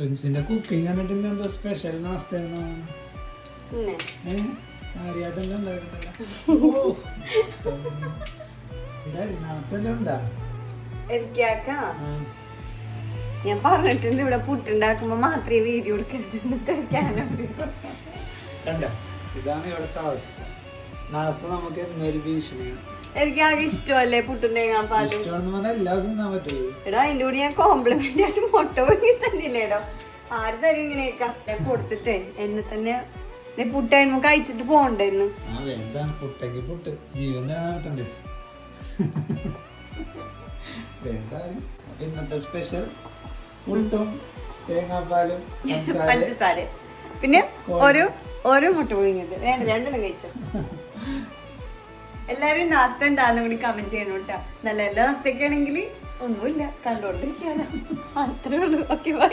പ്രിൻസിന്റെ cooking കണ്ടിട്ട് ഇന്ന് എന്തോ സ്പെഷ്യൽ നാസ്തയാണോ ഉണ്ടാക്കണ്ടല്ലോ ഉണ്ടാ? ഞാൻ പറഞ്ഞിട്ടുണ്ട് ഇവിടെ പുട്ടുണ്ടാക്കുമ്പോ മാത്രമേ വീഡിയോ എടുക്കരുത് ഇതാണ് ഇവിടുത്തെ അവസ്ഥ. നാസ്ത നമുക്ക് എന്നൊരു ഭീഷണിയാണ് എനിക്ക് ആകെ ഇഷ്ടമല്ലേ പുട്ടും തേങ്ങാപ്പാലും ഇഷ്ടമാണെന്ന് പറഞ്ഞാൽ എല്ലാ ദിവസവും തിന്നാൻ പറ്റുമോ എടോ അതിന്റെ കൂടി ഞാൻ കോംപ്ലിമെന്റ് ആയിട്ട് മുട്ട പൊങ്ങി തന്നില്ലേ എടോ? ആര് തരും ഇങ്ങനെയൊക്കെ? കൊടുത്തിട്ടേ. എന്നെ തന്നെ ദേ പുട്ട് കഴിയുമ്പോ കഴിച്ചിട്ട് പോകണ്ടായിരുന്നു. ആ എന്താണ് പുട്ടെങ്കിൽ പുട്ട്. ജീവൻ നിലനിർത്തണ്ടേ എന്താണ് അപ്പൊ ഇന്നത്തെ സ്പെഷ്യൽ മുട്ടും തേങ്ങാപ്പാലും പഞ്ചസാര. പിന്നെ ഒരു ഒരു മുട്ട പുഴുങ്ങിയത്. വേണ്ട രണ്ടെണ്ണം കഴിച്ചോ. എല്ലാരും നാസ്ത എന്താന്ന് കൂടി കമന്റ് ചെയ്യണം കേട്ടോ. നല്ല എല്ലാ നാസ്തയൊക്കെ ആണെങ്കിൽ ഒന്നുമില്ല. കണ്ടോണ്ടിരിക്കാനാ അത്രേ ഉള്ളൂ. Okay bye